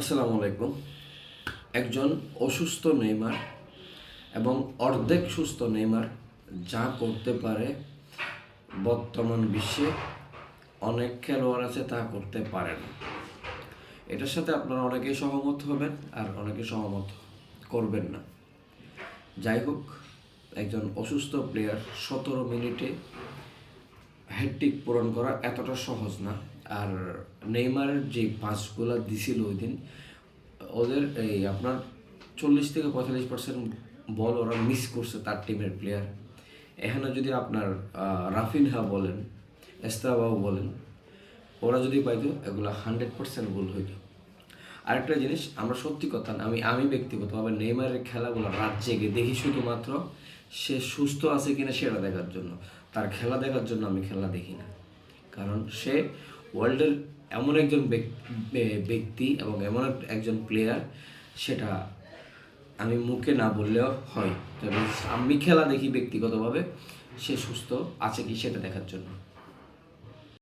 আসসালামু আলাইকুম। একজন অসুস্থ নেইমার এবং অর্ধেক সুস্থ নেইমার যা করতে পারে বর্তমান বিশ্বে অনেক খেলোয়াড় আছে, তা করতে পারে না। এটার সাথে আপনারা অনেকেই সহমত হবেন আর অনেকে সহমত করবেন না। যাই হোক, একজন অসুস্থ প্লেয়ার সতেরো মিনিটে হ্যাট্রিক পূরণ করা এতটা সহজ না। আর নেইমার যে পাঁচগুলো দিছিল ওই দিন ওদের এই আপনার চল্লিশ থেকে পঁয়তাল্লিশ পার্সেন্ট বল ওরা মিস করছে তার টিমের প্লেয়ার এখানে যদি আপনার রাফিনহা বলেন, এস্তাবাও বলেন, ওরা যদি পাইতো, এগুলো হান্ড্রেড পার্সেন্ট গোল হইতো। আরেকটা জিনিস আমরা সত্যি কথা না, আমি আমি ব্যক্তিগতভাবে নেইমারের খেলাগুলো রাত জেগে দেখি শুধুমাত্র সে সুস্থ আছে কিনা সেটা দেখার জন্য। তার খেলা দেখার জন্য আমি খেলা দেখি না। কারণ সে ওয়ার্ল্ডের এমন একজন ব্যক- ব্যক্তি এবং এমন একজন প্লেয়ার সেটা আমি মুখে না বললেও হয়। তবে আমি খেলা দেখি ব্যক্তিগতভাবে সে সুস্থ আছে কি সেটা দেখার জন্য।